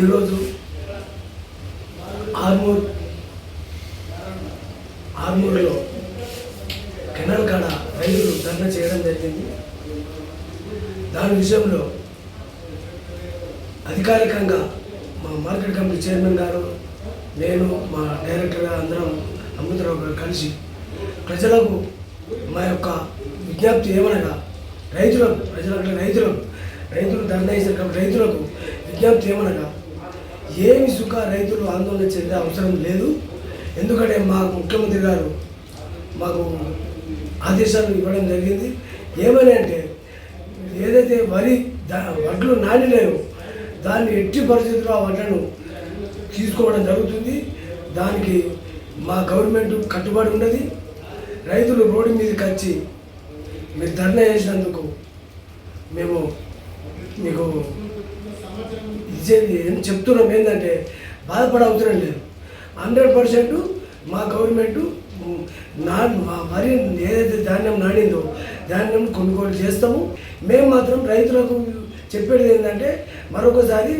ఈరోజు ఆర్మూర్ ఆర్మూర్లో కెనాల్ కాడ రైతులు ధర్నా చేయడం జరిగింది. దాని విషయంలో అధికారికంగా మా మార్కెట్ కమిటీ చైర్మన్ గారు నేను మా డైరెక్టర్ గారు అందరం అమృతరావు గారు కలిసి ప్రజలకు మా యొక్క విజ్ఞప్తి ఏమనగా రైతులకు ప్రజలకు రైతులకు రైతులు ధర్నా చేసిన రైతులకు విజ్ఞప్తి ఏమనగా ఏమి సుఖ రైతులు ఆందోళన చెందే అవసరం లేదు. ఎందుకంటే మా ముఖ్యమంత్రి గారు మాకు ఆదేశాలు ఇవ్వడం జరిగింది. ఏమని అంటే ఏదైతే వరి దా- వడ్లు నానిలేవు దాన్ని ఎట్టి పరిస్థితుల్లో ఆ వడ్లను తీసుకోవడం జరుగుతుంది. దానికి మా గవర్నమెంట్ కట్టుబడి ఉన్నది. రైతులు రోడ్డు మీదకి వచ్చి మీరు ధర్నా చేసినందుకు మేము మీకు ఇచ్చేది ఏం చెప్తున్నాం ఏంటంటే బాధపడ అవసరం లేదు. హండ్రెడ్ పర్సెంట్ మా గవర్నమెంట్ నా మా వరి ఏదైతే ధాన్యం నాడిందో ధాన్యం కొనుగోలు చేస్తాము. మేము మాత్రం రైతులకు చెప్పేది ఏంటంటే మరొకసారి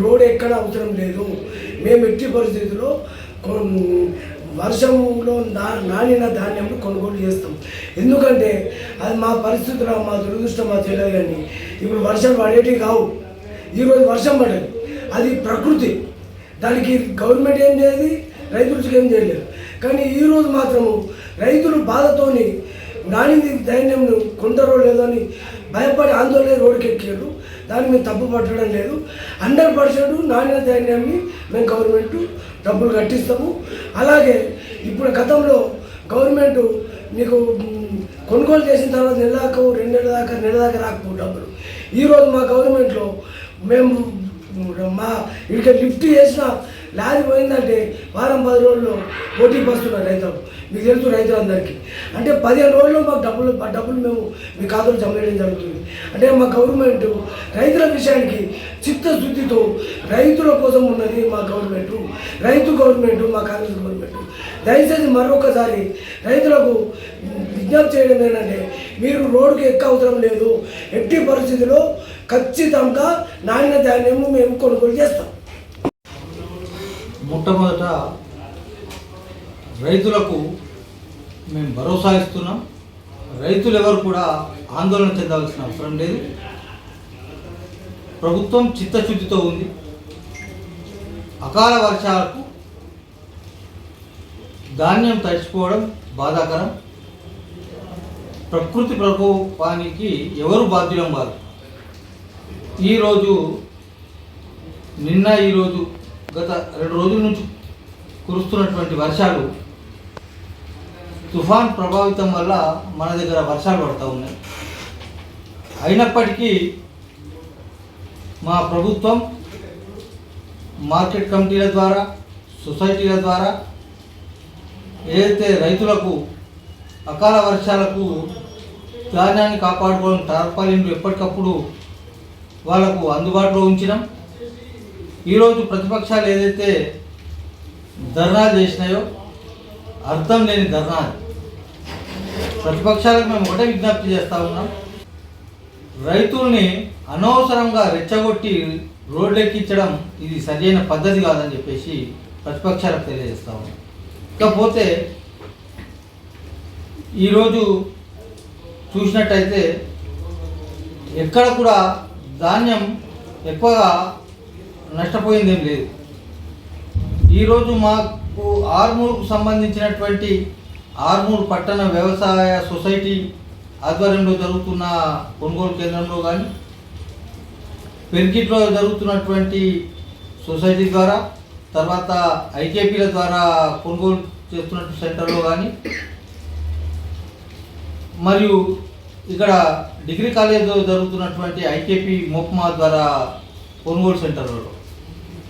రోడ్ ఎక్కడ అవసరం లేదు. మేము ఎట్టి పరిస్థితుల్లో వర్షంలో నా నానిన ధాన్యం కొనుగోలు చేస్తాం. ఎందుకంటే అది మా పరిస్థితుల్లో మా దురదృష్టం మా తెలియదు కానీ ఇప్పుడు వర్షం పడేటివి కావు. ఈరోజు వర్షం పడింది. అది ప్రకృతి. దానికి గవర్నమెంట్ ఏం చేయదు రైతులకు ఏం చేయలేదు. కానీ ఈరోజు మాత్రము రైతులు బాధతోని నానింది ధైర్యంను కొందరో లేదో అని భయపడి ఆందోళన రోడ్డుకి ఎక్కాడు దాన్ని మేము తప్పు పట్టడం లేదు. హండ్రెడ్ పర్సెంట్ నాణ్యత ధాన్యాన్ని మేము గవర్నమెంట్ డబ్బులు కట్టిస్తాము. అలాగే ఇప్పుడు గతంలో గవర్నమెంట్ మీకు కొనుగోలు చేసిన తర్వాత నెల దాకా రెండు నెలల దాకా నెల దాకా రాకపో డబ్బులు. ఈరోజు మా గవర్నమెంట్లో మేము మా ఇక్కడ లిఫ్ట్ చేసిన లారీ పోయిందంటే వారం పది రోజుల్లో పోటీ పస్తున్నారు రైతులు. మీకు తెలుసు రైతులందరికీ. అంటే పదిహేను రోజుల్లో మాకు డబ్బులు డబ్బులు మేము మీ ఖాతాలో జమ చేయడం జరుగుతుంది. అంటే మా గవర్నమెంట్ రైతుల విషయానికి చిత్తశుద్ధితో రైతుల కోసం ఉన్నది మా గవర్నమెంట్. రైతు గవర్నమెంట్ మా కాంగ్రెస్ గవర్నమెంట్. దయచేసి మరొకసారి రైతులకు విజ్ఞప్తి చేయడం ఏంటంటే మీరు రోడ్డుకి ఎక్క అవసరం లేదు. ఎట్టి పరిస్థితిలో ఖచ్చితంగా నాణ్య ధాన్యము మేము కొనుగోలు చేస్తాం. మొట్టమొదట రైతులకు మేము భరోసా ఇస్తున్నాం. రైతులు ఎవరు కూడా ఆందోళన చెందాల్సిన అవసరం లేదు. ప్రభుత్వం చిత్తశుద్ధితో ఉంది. అకాల వర్షాలకు ధాన్యం తడిచిపోవడం బాధాకరం. ప్రకృతి ప్రకోపానికి ఎవరు బాధ్యులం వారు ఈరోజు నిన్న ఈరోజు గత రెండు రోజుల నుంచి కురుస్తున్నటువంటి వర్షాలు తుఫాన్ ప్రభావితం వల్ల మన దగ్గర వర్షాలు పడుతూ ఉన్నాయి. అయినప్పటికీ మా ప్రభుత్వం మార్కెట్ కమిటీల ద్వారా సొసైటీల ద్వారా ఏదైతే రైతులకు అకాల వర్షాలకు ధాన్యాన్ని కాపాడుకోవడం టార్పాలిన్లు ఎప్పటికప్పుడు వాళ్ళకు అందుబాటులో ఉంచినాం. ఈరోజు ప్రతిపక్షాలు ఏదైతే ధర్నాలు చేసినాయో అర్థం లేని ధర్నాలు ప్రతిపక్షాలకు మేము ఒకటే విజ్ఞప్తి చేస్తూ ఉన్నాం. రైతుల్ని అనవసరంగా రెచ్చగొట్టి రోడ్లెక్కించడం ఇది సరైన పద్ధతి కాదని చెప్పేసి ప్రతిపక్షాలకు తెలియజేస్తా ఉన్నాం. ఇకపోతే ఈరోజు చూసినట్టయితే ఎక్కడ కూడా ధాన్యం ఎక్కువగా నష్టపోయింది ఏం లేదు. ఈరోజు మాకు ఆర్మూర్కు సంబంధించినటువంటి ఆర్మూర్ పట్టణ వ్యవసాయ సొసైటీ ఆధ్వర్యంలో జరుగుతున్న కొనుగోలు కేంద్రంలో కానీ పెరికిట్లో జరుగుతున్నటువంటి సొసైటీ ద్వారా తర్వాత ఐకేపీల ద్వారా కొనుగోలు చేస్తున్నటువంటి సెంటర్లో కానీ మరియు ఇక్కడ డిగ్రీ కాలేజ్లో జరుగుతున్నటువంటి ఐకేపీ మోక్మా ద్వారా కొనుగోలు సెంటర్లలో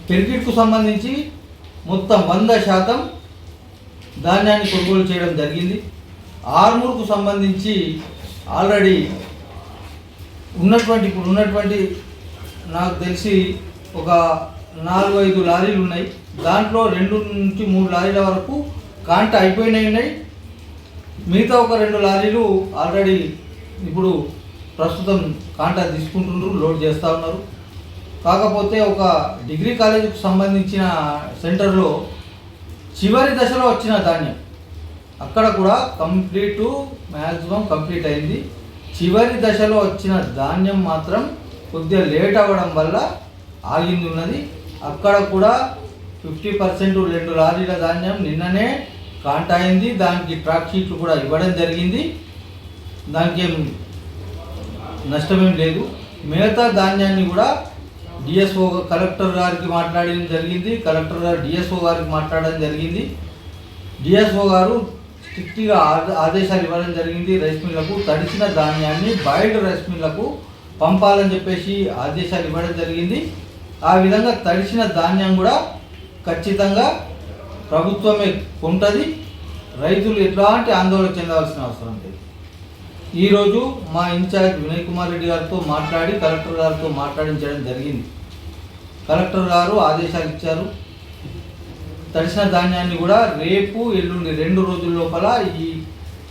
పెరికిట్కు సంబంధించి మొత్తం వంద శాతం ధాన్యాన్ని కొనుగోలు చేయడం జరిగింది. ఆర్మూర్కు సంబంధించి ఆల్రెడీ ఉన్నటువంటి ఇప్పుడు ఉన్నటువంటి నాకు తెలిసి ఒక నాలుగు ఐదు లారీలు ఉన్నాయి. దాంట్లో రెండు నుంచి మూడు లారీల వరకు కాంట అయిపోయినాయి ఉన్నాయి. మిగతా ఒక రెండు లారీలు ఆల్రెడీ ఇప్పుడు ప్రస్తుతం కాంటాక్ట్ తీసుకుంటున్నారు లోడ్ చేస్తూ ఉన్నారు. కాకపోతే ఒక డిగ్రీ కాలేజీకి సంబంధించిన సెంటర్లో చివరి దశలో వచ్చిన ధాన్యం. అక్కడ కూడా కంప్లీట్ మ్యాక్సిమం కంప్లీట్ అయింది. చివరి దశలో వచ్చిన ధాన్యం మాత్రం కొద్దిగా లేట్ అవ్వడం వల్ల ఆగింది ఉన్నది. అక్కడ కూడా ఫిఫ్టీ పర్సెంట్ రెండు లారీల ధాన్యం నిన్ననే కాంట అయింది దానికి ట్రాక్ షీట్లు కూడా ఇవ్వడం జరిగింది. దానికి ఏం నష్టమేం లేదు. మిగతా ధాన్యాన్ని కూడా డిఎస్ఓ కలెక్టర్ గారికి మాట్లాడడం జరిగింది. కలెక్టర్ గారు డిఎస్ఓ గారికి మాట్లాడడం జరిగింది. డిఎస్ఓ గారు స్ట్రిక్ట్గా ఆదేశాలు ఇవ్వడం జరిగింది. రైస్ మిల్లకు తడిచిన ధాన్యాన్ని బయట రైస్ మిల్లకు పంపాలని చెప్పేసి ఆదేశాలు ఇవ్వడం జరిగింది. ఆ విధంగా తడిచిన ధాన్యం కూడా ఖచ్చితంగా ప్రభుత్వమే కొంటది రైతులు ఎట్లాంటి ఆందోళన చెందాల్సిన అవసరం లేదు. ఈరోజు మా ఇన్ఛార్జ్ వినయ్ కుమార్ రెడ్డి గారితో మాట్లాడి కలెక్టర్ గారితో మాట్లాడించడం జరిగింది. కలెక్టర్ గారు ఆదేశాలు ఇచ్చారు. తడిసిన ధాన్యాన్ని కూడా రేపు ఎల్లుండి రెండు రోజుల లోపల ఈ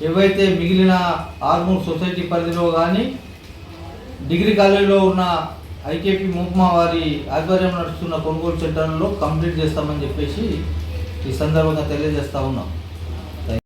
ఏవైతే మిగిలిన ఆర్మూర్ సొసైటీ పరిధిలో కానీ డిగ్రీ కాలేజీలో ఉన్న ఐకేపీ ముప్మా వారి ఆధ్వర్యంలో నడుస్తున్న కొనుగోలు సెంటర్లలో కంప్లీట్ చేస్తామని చెప్పేసి ఈ సందర్భంగా తెలియజేస్తా ఉన్నాం